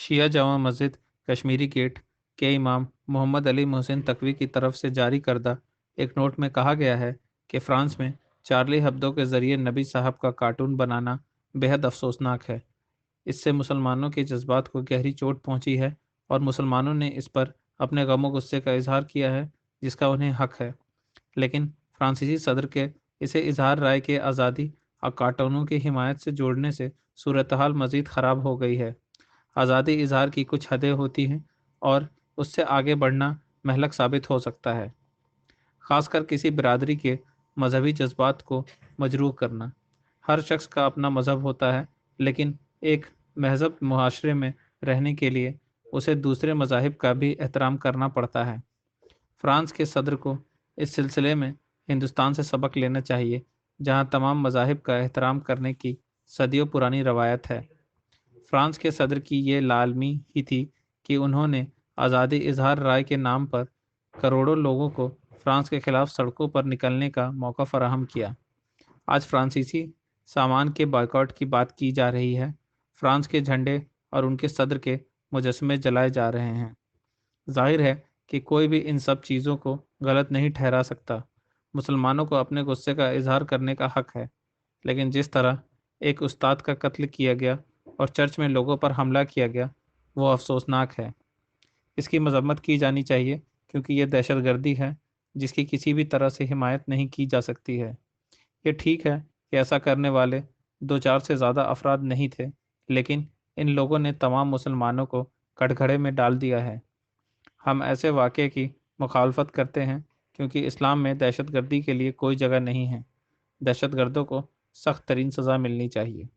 शिया Jama Masjid, Kashmiri gate के इमाम मोहम्मद अली मोहसिन तकवी की तरफ़ से जारी करदा, एक नोट में कहा गया है कि फ्रांस में चार्ली हब्दो के ज़रिए नबी साहब का कार्टून बनाना बेहद अफसोसनाक है। इससे मुसलमानों के जज्बात को गहरी चोट पहुँची है और मुसलमानों ने इस पर अपने गमो गुस्से का इजहार किया है, जिसका उन्हें हक है। लेकिन फ्रांसीसी सदर के इसे इजहार राय के आज़ादी और कार्टूनों की हिमायत से जोड़ने से सूरत हाल मज़ीद ख़राब हो गई है। आज़ादी इजहार की कुछ हदें होती हैं और उससे आगे बढ़ना महलक साबित हो सकता है। ख़ासकर किसी बिरादरी के मजहबी जज्बात को मजरूह करना। हर शख्स का अपना मज़हब होता है, लेकिन एक महजब मुआरे में रहने के लिए उसे दूसरे मजाहब का भी एहतराम करना पड़ता है। फ्रांस के सदर को इस सिलसिले में हिंदुस्तान से सबक लेना चाहिए, जहाँ तमाम मजाहब का एहतराम करने की सदियों पुरानी रवायत है। फ्रांस के सदर की ये लालमी ही थी कि उन्होंने आज़ादी इजहार राय के नाम पर करोड़ों लोगों को फ्रांस के खिलाफ सड़कों पर निकलने का मौका फराहम किया। आज फ्रांसीसी सामान के बाइकआउट की बात की जा रही है। फ्रांस के झंडे और उनके सदर के मुजस्मे जलाए जा रहे हैं। ज़ाहिर है कि कोई भी इन सब चीज़ों को गलत नहीं ठहरा सकता। मुसलमानों को अपने गुस्से का इजहार करने का हक है। लेकिन जिस तरह एक उस्ताद का कत्ल किया गया और चर्च में लोगों पर हमला किया गया, वो अफसोसनाक है। इसकी मजम्मत की जानी चाहिए, क्योंकि ये दहशत गर्दी है, जिसकी किसी भी तरह से हिमायत नहीं की जा सकती है। ये ठीक है कि ऐसा करने वाले दो चार से ज़्यादा अफराद नहीं थे, लेकिन इन लोगों ने तमाम मुसलमानों को कटघरे में डाल दिया है। हम ऐसे वाक़े की मुखालफत करते हैं, क्योंकि इस्लाम में दहशत गर्दी के लिए कोई जगह नहीं है। दहशत गर्दों को सख्त तरीन सज़ा मिलनी चाहिए।